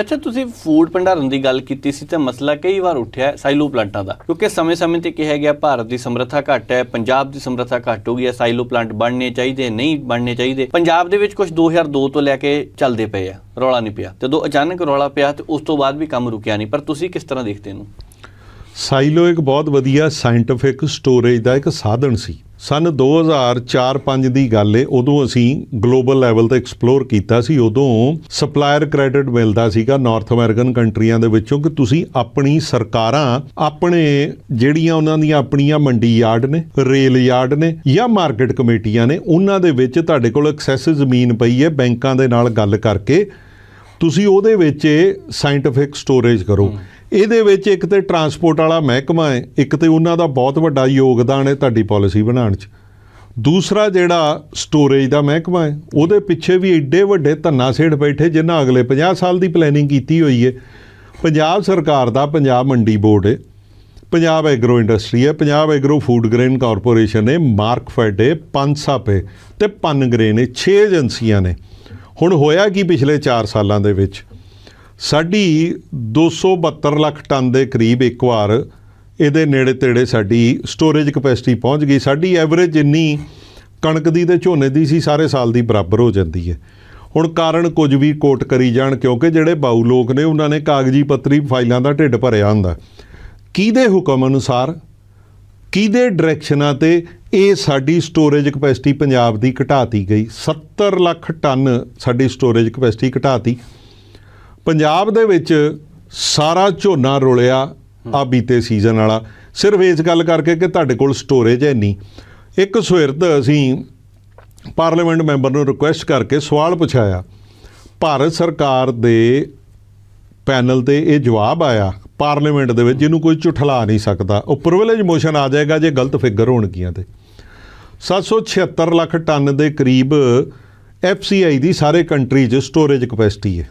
ਅੱਛਾ, ਤੁਸੀਂ ਫੂਡ ਭੰਡਾਰਨ ਦੀ ਗੱਲ ਕੀਤੀ ਸੀ ਤਾਂ ਮਸਲਾ ਕਈ ਵਾਰ ਉੱਠਿਆ ਸਾਈਲੋ ਪਲਾਂਟਾਂ ਦਾ। ਕਿਉਂਕਿ ਸਮੇਂ-ਸਮੇਂ ਤੇ ਕਿਹਾ ਗਿਆ ਭਾਰਤ ਦੀ ਸਮਰੱਥਾ ਘੱਟ ਹੈ, ਪੰਜਾਬ ਦੀ ਸਮਰੱਥਾ ਘੱਟ ਹੋ ਗਈ ਹੈ, ਸਾਈਲੋ ਪਲਾਂਟ ਬਣਨੇ ਚਾਹੀਦੇ, ਨਹੀਂ ਬਣਨੇ ਚਾਹੀਦੇ। ਪੰਜਾਬ ਦੇ ਵਿੱਚ ਕੁਝ 2002 ਤੋਂ ਲੈ ਕੇ ਚੱਲਦੇ ਪਏ ਆ, ਰੌਲਾ ਨਹੀਂ ਪਿਆ। ਜਦੋਂ ਅਚਾਨਕ ਰੌਲਾ ਪਿਆ ਤੇ ਉਸ ਤੋਂ ਬਾਅਦ ਵੀ ਕੰਮ ਰੁਕਿਆ ਨਹੀਂ, ਪਰ ਤੁਸੀਂ ਕਿਸ ਤਰ੍ਹਾਂ ਦੇਖਦੇ ਇਹਨੂੰ? ਸਾਈਲੋ ਇੱਕ ਬਹੁਤ ਵਧੀਆ ਸਾਇੰਟਿਫਿਕ ਸਟੋਰੇਜ ਦਾ ਇੱਕ ਸਾਧਨ ਸੀ। ਸਨ 2004-5 ਦੀ ਗੱਲ ਏ, ਉਦੋਂ ਅਸੀਂ ਗਲੋਬਲ ਲੈਵਲ ਤੇ ਐਕਸਪਲੋਰ ਕੀਤਾ ਸੀ, ਉਦੋਂ ਸਪਲਾਇਰ ਕ੍ਰੈਡਿਟ ਮਿਲਦਾ ਸੀਗਾ ਨਾਰਥ ਅਮਰੀਕਨ ਕੰਟਰੀਆਂ ਦੇ ਵਿੱਚੋਂ ਕਿ ਤੁਸੀਂ ਆਪਣੀ ਸਰਕਾਰਾਂ, ਆਪਣੇ ਜਿਹੜੀਆਂ ਉਹਨਾਂ ਦੀਆਂ ਆਪਣੀਆਂ ਮੰਡੀ ਯਾਰਡ ਨੇ, ਰੇਲ ਯਾਰਡ ਨੇ ਜਾਂ ਮਾਰਕੀਟ ਕਮੇਟੀਆਂ ਨੇ, ਉਹਨਾਂ ਦੇ ਵਿੱਚ ਤੁਹਾਡੇ ਕੋਲ ਐਕਸੈਸ ਜ਼ਮੀਨ ਪਈ ਹੈ ਬੈਂਕਾਂ ਦੇ ਨਾਲ ਗੱਲ ਕਰਕੇ, ਤੁਸੀਂ ਉਹਦੇ ਵਿੱਚ ਸਾਇੰਟਿਫਿਕ ਸਟੋਰੇਜ ਕਰੋ। ਇਹਦੇ ਵਿੱਚ ਇੱਕ ਤੇ ਟਰਾਂਸਪੋਰਟ ਵਾਲਾ ਮਹਿਕਮਾ ਹੈ, ਇੱਕ ਤੇ ਉਹਨਾਂ ਦਾ ਬਹੁਤ ਵੱਡਾ ਯੋਗਦਾਨ ਹੈ ਤੁਹਾਡੀ ਪਾਲਿਸੀ ਬਣਾਉਣ 'ਚ। ਦੂਸਰਾ ਜਿਹੜਾ ਸਟੋਰੇਜ ਦਾ ਮਹਿਕਮਾ ਹੈ, ਉਹਦੇ ਪਿੱਛੇ ਵੀ ਏਡੇ ਵੱਡੇ ਧੰਨਾ ਸੇਠ ਬੈਠੇ ਜਿਨ੍ਹਾਂ ਅਗਲੇ 50 ਸਾਲ ਦੀ ਪਲੈਨਿੰਗ ਕੀਤੀ ਹੋਈ ਹੈ। ਪੰਜਾਬ ਸਰਕਾਰ ਦਾ ਪੰਜਾਬ ਮੰਡੀ ਬੋਰਡ ਹੈ, ਪੰਜਾਬ ਐਗਰੋ ਇੰਡਸਟਰੀ ਹੈ, Punjab agro food grain corporation ਹੈ ਮਾਰਕਫੈਡ ਹੈ ਪੰਸਪ ਹੈ ਤੇ ਪਨ ਗ੍ਰੇਨ ਹੈ 6 ਏਜੰਸੀਆਂ ਨੇ। ਹੁਣ ਹੋਇਆ ਕੀ ਪਿਛਲੇ 4 ਸਾਲਾਂ ਦੇ ਵਿੱਚ? ਸਾਡੀ 272 ਲੱਖ ਟਨ ਦੇ ਕਰੀਬ ਇੱਕ ਵਾਰ ਇਹਦੇ ਨੇੜੇ ਤੇੜੇ ਸਾਡੀ ਸਟੋਰੇਜ ਕਪੈਸਿਟੀ ਪਹੁੰਚ ਗਈ। ਸਾਡੀ ਐਵਰੇਜ ਇੰਨੀ ਕਣਕ ਦੀ ਤੇ ਝੋਨੇ ਦੀ ਸੀ, ਸਾਰੇ ਸਾਲ ਦੀ ਬਰਾਬਰ ਹੋ ਜਾਂਦੀ ਹੈ। ਹੁਣ ਕਾਰਨ ਕੁਝ ਵੀ ਕੋਟ ਕਰੀ ਜਾਣ, ਕਿਉਂਕਿ ਜਿਹੜੇ ਬਾਊ ਲੋਕ ਨੇ, ਉਹਨਾਂ ਨੇ ਕਾਗਜ਼ੀ ਪੱਤਰੀ ਫਾਈਲਾਂ ਦਾ ਢਿੱਡ ਭਰਿਆ ਹੁੰਦਾ। ਕਿਹਦੇ ਹੁਕਮ ਅਨੁਸਾਰ, ਕਿਹਦੇ ਡਾਇਰੈਕਸ਼ਨਾਂ ਤੇ ਇਹ ਸਾਡੀ ਸਟੋਰੇਜ ਕਪੈਸਿਟੀ ਪੰਜਾਬ ਦੀ ਘਟਾਤੀ ਗਈ? 70 ਲੱਖ ਟਨ ਸਾਡੀ ਸਟੋਰੇਜ ਕਪੈਸਿਟੀ ਘਟਾਤੀ। ਪੰਜਾਬ ਦੇ ਵਿੱਚ ਸਾਰਾ ਝੋਨਾ ਰੁਲਿਆ ਆ ਬੀਤੇ ਸੀਜ਼ਨ ਵਾਲਾ। ਸਿਰਫ ਇਸ ਗੱਲ ਕਰਕੇ ਕਿ ਤੁਹਾਡੇ ਕੋਲ ਸਟੋਰੇਜ ਹੈ ਨਹੀਂ। ਇੱਕ ਸੁਹਿਰਦ ਅਸੀਂ ਪਾਰਲੀਮੈਂਟ ਮੈਂਬਰ ਨੂੰ ਰਿਕੁਐਸਟ ਕਰਕੇ ਸਵਾਲ ਪੁੱਛਾਇਆ, ਭਾਰਤ ਸਰਕਾਰ ਦੇ ਪੈਨਲ ਤੇ ਇਹ ਜਵਾਬ ਆਇਆ ਪਾਰਲੀਮੈਂਟ ਦੇ ਵਿੱਚ, ਜਿਹਨੂੰ ਕੋਈ ਝੁਠਲਾ ਨਹੀਂ ਸਕਦਾ। ਉਹ ਪ੍ਰਿਵਿਲੇਜ ਮੋਸ਼ਨ ਆ ਜਾਏਗਾ ਜੇ ਗਲਤ ਫਿਗਰ ਹੋਣਗੀਆਂ ਤੇ। 776 ਲੱਖ ਟਨ ਦੇ ਕਰੀਬ ਐਫਸੀਆਈ ਦੀ ਸਾਰੇ ਕੰਟਰੀ 'ਚ ਸਟੋਰੇਜ ਕਪੈਸਿਟੀ ਹੈ।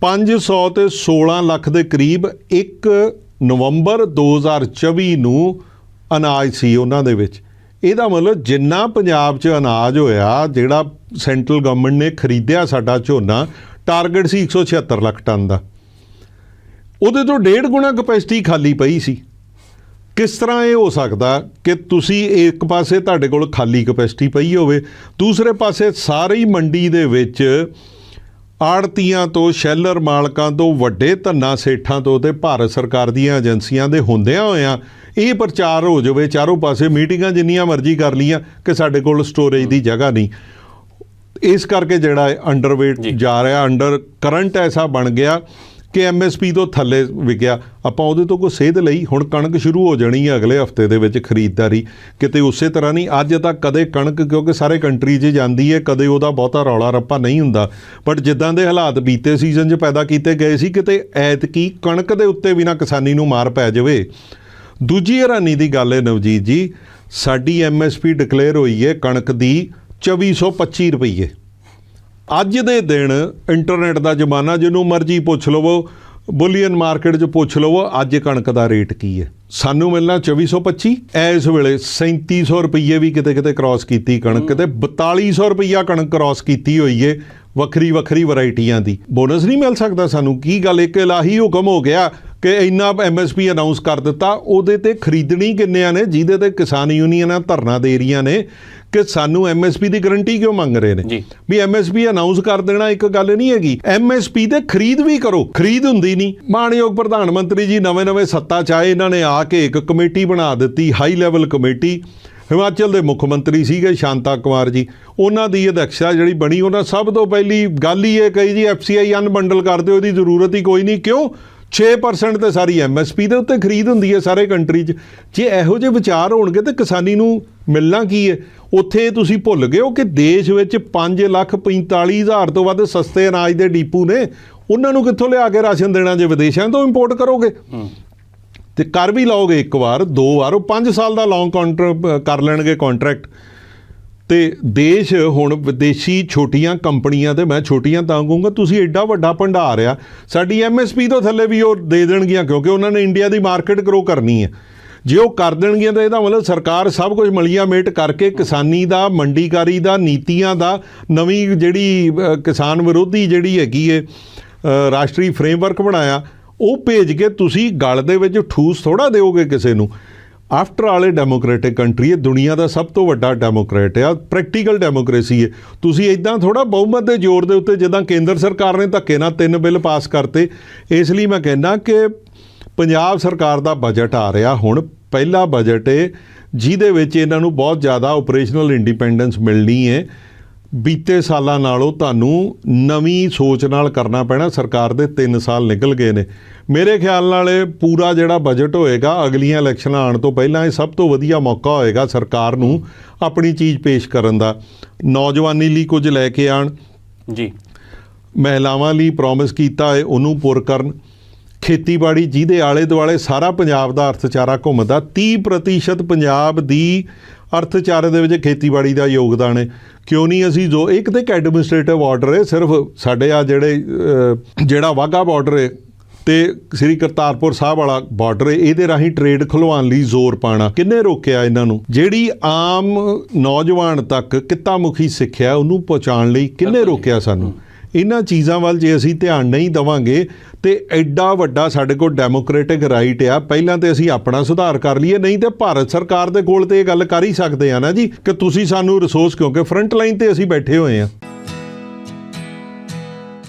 500 ਤੇ 16 ਲੱਖ ਦੇ ਕਰੀਬ 1 ਨਵੰਬਰ 2024 ਨੂੰ ਅਨਾਜ ਸੀ ਉਹਨਾਂ ਦੇ ਵਿੱਚ। ਇਹਦਾ ਮਤਲਬ ਜਿੰਨਾ ਪੰਜਾਬ 'ਚ ਅਨਾਜ ਹੋਇਆ, ਜਿਹੜਾ ਸੈਂਟਰਲ ਗਵਰਨਮੈਂਟ ਨੇ ਖਰੀਦਿਆ ਸਾਡਾ ਝੋਨਾ ਟਾਰਗੇਟ ਸੀ 176 ਲੱਖ ਟਨ ਦਾ। ਉਹਦੇ ਤੋਂ ਡੇਢ ਗੁਣਾ ਕਪੈਸਿਟੀ ਖਾਲੀ ਪਈ ਸੀ। ਕਿਸ ਤਰ੍ਹਾਂ ਇਹ ਹੋ ਸਕਦਾ ਕਿ ਤੁਸੀਂ ਇੱਕ ਪਾਸੇ ਤੁਹਾਡੇ ਕੋਲ ਖਾਲੀ ਕਪੈਸਿਟੀ ਪਈ ਹੋਵੇ, ਦੂਸਰੇ ਪਾਸੇ ਸਾਰੀ ਮੰਡੀ ਦੇ ਵਿੱਚ ਆੜਤੀਆਂ ਤੋਂ ਸ਼ੈਲਰ ਮਾਲਕਾਂ ਤੋਂ ਵੱਡੇ ਧੰਨਾ ਸੇਠਾਂ ਤੋਂ ਤੇ ਭਾਰਤ ਸਰਕਾਰ ਦੀਆਂ ਏਜੰਸੀਆਂ ਦੇ ਹੁੰਦਿਆਂ ਹੋਇਆਂ ਇਹ ਪ੍ਰਚਾਰ ਹੋ ਜਾਵੇ ਚਾਰੋਂ ਪਾਸੇ ਮੀਟਿੰਗਾਂ ਜਿੰਨੀਆਂ ਮਰਜ਼ੀ ਕਰ ਲੀਆਂ ਕਿ ਸਾਡੇ ਕੋਲ ਸਟੋਰੇਜ ਦੀ ਜਗ੍ਹਾ ਨਹੀਂ ਇਸ ਕਰਕੇ ਜਿਹੜਾ ਅੰਡਰਵੇਟ ਜੀ। ਜਾ ਰਿਹਾ ਅੰਡਰ ਕਰੰਟ ਐਸਾ ਬਣ ਗਿਆ ਕਿ ਐਮਐਸਪੀ ਤੋਂ ਥੱਲੇ ਵਿਕਿਆ, ਆਪਾਂ ਉਹਦੇ ਤੋਂ ਕੋਈ ਸੇਧ ਲਈ। ਹੁਣ ਕਣਕ ਸ਼ੁਰੂ ਹੋ ਜਾਣੀ ਹੈ ਅਗਲੇ ਹਫ਼ਤੇ ਦੇ ਵਿੱਚ ਖਰੀਦਦਾਰੀ। ਕਿਤੇ ਉਸੇ ਤਰ੍ਹਾਂ ਨਹੀਂ, ਅੱਜ ਤੱਕ ਕਦੇ ਕਣਕ, ਕਿਉਂਕਿ ਸਾਰੇ ਕੰਟਰੀ 'ਚ ਜਾਂਦੀ ਹੈ ਕਦੇ ਉਹਦਾ ਬਹੁਤਾ ਰੌਲਾ ਰੱਪਾ ਨਹੀਂ ਹੁੰਦਾ। ਬਟ ਜਿੱਦਾਂ ਦੇ ਹਾਲਾਤ ਬੀਤੇ ਸੀਜ਼ਨ 'ਚ ਪੈਦਾ ਕੀਤੇ ਗਏ ਸੀ, ਕਿਤੇ ਐਤਕੀ ਕਣਕ ਦੇ ਉੱਤੇ ਵੀ ਨਾ ਕਿਸਾਨੀ ਨੂੰ ਮਾਰ ਪੈ ਜਾਵੇ। ਦੂਜੀ ਹੈਰਾਨੀ ਦੀ ਗੱਲ ਹੈ ਨਵਜੀਤ ਜੀ, ਸਾਡੀ ਐਮਐਸਪੀ ਡਿਕਲੇਅਰ ਹੋਈ ਹੈ ਕਣਕ ਦੀ 2425 ਰੁਪਏ ਅੱਜ ਦੇ ਦਿਨ ਇੰਟਰਨੈਟ ਦਾ ਜ਼ਮਾਨਾ ਜਿਹਨੂੰ ਮਰਜ਼ੀ ਪੁੱਛ ਲਵੋ ਬੁਲੀਅਨ ਮਾਰਕੀਟ 'ਚ ਪੁੱਛ ਲਵੋ ਅੱਜ ਕਣਕ ਦਾ ਰੇਟ ਕੀ ਹੈ? ਸਾਨੂੰ ਮਿਲਣਾ 2425 ਇਸ ਵੇਲੇ 3700 ਰੁਪਏ ਵੀ ਕਿਤੇ ਕਿਤੇ ਕ੍ਰਾਸ ਕੀਤੀ ਕਣਕ ਤੇ 4200 ਰੁਪਈਆ ਕਣਕ ਕ੍ਰਾਸ ਕੀਤੀ ਹੋਈ ਏ ਵੱਖਰੀ ਵੱਖਰੀ ਵੈਰਾਈਟੀਆਂ ਦੀ। ਬੋਨਸ ਨਹੀਂ ਮਿਲ ਸਕਦਾ ਸਾਨੂੰ ਕੀ ਗੱਲ ਇੱਕ ਇਲਾਹੀ ਹੁਕਮ ਹੋ ਗਿਆ ਕਿ ਇੰਨਾ ਐਮਐਸਪੀ ਅਨਾਉਂਸ ਕਰ ਦਿੱਤਾ ਉਹਦੇ ਤੇ ਖਰੀਦਣੀ ਕਿੰਨਿਆਂ ਨੇ? ਜਿਹਦੇ ਤੇ ਕਿਸਾਨ ਯੂਨੀਅਨਾਂ ਧਰਨਾ ਦੇ ਰਹੀਆਂ ਨੇ ਕਿ ਸਾਨੂੰ ਐਮਐਸਪੀ ਦੀ ਗਾਰੰਟੀ ਕਿਉਂ ਮੰਗ ਰਹੇ ਨੇ। ਵੀ ਐਮਐਸਪੀ ਅਨਾਉਂਸ ਕਰ ਦੇਣਾ ਇੱਕ ਗੱਲ ਨਹੀਂ ਹੈਗੀ। ਐਮਐਸਪੀ ਤੇ ਖਰੀਦ ਵੀ ਕਰੋ। ਖਰੀਦ ਹੁੰਦੀ ਨਹੀਂ। ਮਾਨਯੋਗ ਪ੍ਰਧਾਨ ਮੰਤਰੀ ਜੀ ਨਵੇਂ-ਨਵੇਂ ਸੱਤਾ ਚਾਹੇ ਇਹਨਾਂ ਨੇ ਆ ਕੇ ਇੱਕ ਕਮੇਟੀ ਬਣਾ ਦਿੱਤੀ ਹਾਈ ਲੈਵਲ ਕਮੇਟੀ। ਹਿਮਾਚਲ ਦੇ ਮੁੱਖ ਮੰਤਰੀ ਸੀਗੇ ਸ਼ਾਂਤਾ ਕੁਮਾਰ ਜੀ। ਉਹਨਾਂ ਦੀ ਅਧਿਕਸ਼ਤਾ ਜਿਹੜੀ ਬਣੀ ਉਹਨਾਂ ਸਭ ਤੋਂ ਪਹਿਲੀ ਗੱਲ ਹੀ ਇਹ ਕਹੀ ਜੀ ਐਫਸੀਆਈ ਅਨਬੰਡਲ ਕਰ ਦਿਓ ਇਹਦੀ ਜ਼ਰੂਰਤ ਹੀ ਕੋਈ ਨਹੀਂ। ਕਿਉਂ? 6% ਤੇ ਸਾਰੀ ਐਮਐਸਪੀ ਦੇ ਉੱਤੇ ਖਰੀਦ ਹੁੰਦੀ ਹੈ ਸਾਰੇ ਕੰਟਰੀ 'ਚ। ਜੇ ਇਹੋ ਜਿਹੇ ਵਿਚਾਰ ਹੋਣਗੇ ਤੇ ਕਿਸਾਨੀ ਨੂੰ ਮਿਲਣਾ ਕੀ ਹੈ? ਉੱਥੇ ਤੁਸੀਂ ਭੁੱਲ ਗਏ ਹੋ ਕਿ ਦੇਸ਼ ਵਿੱਚ 5 ਲੱਖ 45 ਹਜ਼ਾਰ ਤੋਂ ਵੱਧ ਸਸਤੇ ਅਨਾਜ ਦੇ ਡੀਪੂ ਨੇ। ਉਹਨਾਂ ਨੂੰ ਕਿੱਥੋਂ ਲਿਆ ਕੇ ਰਾਸ਼ਨ ਦੇਣਾ ਜੇ ਵਿਦੇਸ਼ਾਂ ਤੋਂ ਇੰਪੋਰਟ ਕਰੋਗੇ? ਤੇ ਕਰ ਵੀ ਲਓਗੇ ਇੱਕ ਵਾਰ ਦੋ ਵਾਰ ਉਹ 5 ਸਾਲ ਦਾ ਲੌਂਗ ਕੰਟਰੈਕਟ ਕਰ ਲੈਣਗੇ ਕੰਟਰੈਕਟ ਤੇ ਦੇਸ਼ ਹੁਣ ਵਿਦੇਸ਼ੀ ਛੋਟੀਆਂ ਕੰਪਨੀਆਂ ਤੇ ਮੈਂ ਛੋਟੀਆਂ ਤਾਂ ਕਹੂੰਗਾ, ਤੁਸੀਂ ਐਡਾ ਵੱਡਾ ਭੰਡਾਰ ਆ, ਸਾਡੀ ਐਮਐਸਪੀ ਤੋਂ ਥੱਲੇ ਵੀ ਉਹ ਦੇ ਦੇਣਗੀਆਂ, ਕਿਉਂਕਿ ਉਹਨਾਂ ਨੇ ਇੰਡੀਆ ਦੀ ਮਾਰਕੀਟ ਗਰੋ ਕਰਨੀ ਹੈ। ਜੇ ਉਹ ਕਰ ਦੇਣਗੀਆਂ ਤਾਂ ਇਹਦਾ ਮਤਲਬ ਸਰਕਾਰ ਸਭ ਕੁਝ ਮਲੀਆਂ ਮੇਟ ਕਰਕੇ ਕਿਸਾਨੀ ਦਾ, ਮੰਡੀਕਾਰੀ ਦਾ, ਨੀਤੀਆਂ ਦਾ, ਨਵੀਂ ਜਿਹੜੀ ਕਿਸਾਨ ਵਿਰੋਧੀ ਜਿਹੜੀ ਹੈਗੀ ਏ ਰਾਸ਼ਟਰੀ ਫਰੇਮਵਰਕ ਬਣਾਇਆ, ਉਹ ਭੇਜ ਕੇ ਤੁਸੀਂ ਗਲ ਦੇ ਵਿੱਚ ਠੂਸ ਥੋੜਾ ਦਿਓਗੇ ਕਿਸੇ ਨੂੰ। ਆਫਟਰ ਆਲ ਇਹ ਡੈਮੋਕ੍ਰੈਟਿਕ ਕੰਟਰੀ ਹੈ, ਦੁਨੀਆ ਦਾ ਸਭ ਤੋਂ ਵੱਡਾ ਡੈਮੋਕ੍ਰੈਟ ਹੈ ਪ੍ਰੈਕਟੀਕਲ ਡੈਮੋਕ੍ਰੇਸੀ ਹੈ। ਤੁਸੀਂ ਇਦਾਂ ਥੋੜਾ ਬਹੁਮਤ ਦੇ ਜ਼ੋਰ ਦੇ ਉੱਤੇ ਜਿੱਦਾਂ ਕੇਂਦਰ ਸਰਕਾਰ ਨੇ ਧੱਕੇ ਨਾਲ ਤਿੰਨ ਬਿੱਲ ਪਾਸ ਕਰਤੇ, ਇਸ ਲਈ ਮੈਂ ਕਹਿੰਦਾ ਕਿ ਪੰਜਾਬ ਸਰਕਾਰ ਦਾ ਬਜਟ ਆ ਰਿਹਾ, ਹੁਣ ਪਹਿਲਾ ਬਜਟ ਹੈ, ਜਿਹਦੇ ਵਿੱਚ ਇਹਨਾਂ ਨੂੰ ਬਹੁਤ ਜ਼ਿਆਦਾ ਆਪਰੇਸ਼ਨਲ ਇੰਡੀਪੈਂਡੈਂਸ ਮਿਲਣੀ ਹੈ। ਬੀਤੇ ਸਾਲਾਂ ਨਾਲੋਂ ਤੁਹਾਨੂੰ ਨਵੀਂ ਸੋਚ ਨਾਲ ਕਰਨਾ ਪੈਣਾ। ਸਰਕਾਰ ਦੇ 3 ਸਾਲ ਨਿਕਲ ਗਏ ਨੇ। ਮੇਰੇ ਖਿਆਲ ਨਾਲ ਇਹ ਪੂਰਾ ਜਿਹੜਾ ਬਜਟ ਹੋਏਗਾ ਅਗਲੀਆਂ ਇਲੈਕਸ਼ਨਾਂ ਆਉਣ ਤੋਂ ਪਹਿਲਾਂ ਇਹ ਸਭ ਤੋਂ ਵਧੀਆ ਮੌਕਾ ਹੋਏਗਾ ਸਰਕਾਰ ਨੂੰ ਆਪਣੀ ਚੀਜ਼ ਪੇਸ਼ ਕਰਨ ਦਾ। ਨੌਜਵਾਨੀ ਲਈ ਕੁਝ ਲੈ ਕੇ ਆਣ ਜੀ। ਮਹਿਲਾਵਾਂ ਲਈ ਪ੍ਰੋਮਿਸ ਕੀਤਾ ਹੈ ਉਹਨੂੰ ਪੂਰ ਕਰਨ। ਖੇਤੀਬਾੜੀ ਜਿਹਦੇ ਆਲੇ ਦੁਆਲੇ ਸਾਰਾ ਪੰਜਾਬ ਦਾ ਅਰਥਚਾਰਾ ਘੁੰਮਦਾ। 30% ਪੰਜਾਬ ਦੀ ਅਰਥਚਾਰੇ ਦੇ ਵਿੱਚ ਖੇਤੀਬਾੜੀ ਦਾ ਯੋਗਦਾਨ ਹੈ। ਕਿਉਂ ਨਹੀਂ ਅਸੀਂ ਜੋ ਇੱਕ ਤੇ ਐਡਮਿਨਿਸਟ੍ਰੇਟਿਵ ਆਰਡਰ ਹੈ ਸਿਰਫ ਸਾਡੇ ਆ ਜਿਹੜੇ ਜਿਹੜਾ ਵਾਹਗਾ ਬਾਰਡਰ ਹੈ ਤੇ ਸ੍ਰੀ ਕਰਤਾਰਪੁਰ ਸਾਹਿਬ ਵਾਲਾ ਬਾਰਡਰ ਹੈ ਇਹਦੇ ਰਾਹੀਂ ਟ੍ਰੇਡ ਖੁਲਵਾਉਣ ਲਈ ਜ਼ੋਰ ਪਾਣਾ ਕਿੰਨੇ ਰੋਕਿਆ ਇਹਨਾਂ ਨੂੰ? ਜਿਹੜੀ ਆਮ ਨੌਜਵਾਨ ਤੱਕ ਕਿੱਤਾ ਮੁਖੀ ਸਿੱਖਿਆ ਉਹਨੂੰ ਪਹੁੰਚਾਉਣ ਲਈ ਕਿੰਨੇ ਰੋਕਿਆ ਸਾਨੂੰ? ਇਹਨਾਂ ਚੀਜ਼ਾਂ ਵੱਲ ਜੇ ਅਸੀਂ ਧਿਆਨ ਨਹੀਂ ਦਵਾਂਗੇ, ਤੇ ਐਡਾ ਵੱਡਾ ਸਾਡੇ ਕੋਲ ਡੈਮੋਕ੍ਰੈਟਿਕ ਰਾਈਟ ਆ। ਪਹਿਲਾਂ ਤੇ ਅਸੀਂ ਆਪਣਾ ਸੁਧਾਰ ਕਰ ਲਈਏ, ਨਹੀਂ ਤੇ ਭਾਰਤ ਸਰਕਾਰ ਦੇ ਕੋਲ ਤੇ ਇਹ ਗੱਲ ਕਰ ਹੀ ਸਕਦੇ ਆ ਨਾ ਜੀ, ਕਿ ਤੁਸੀਂ ਸਾਨੂੰ ਰਿਸੋਰਸ ਕਿਉਂਕਿ ਫਰੰਟ ਲਾਈਨ ਤੇ ਅਸੀਂ ਬੈਠੇ ਹੋਏ ਆ।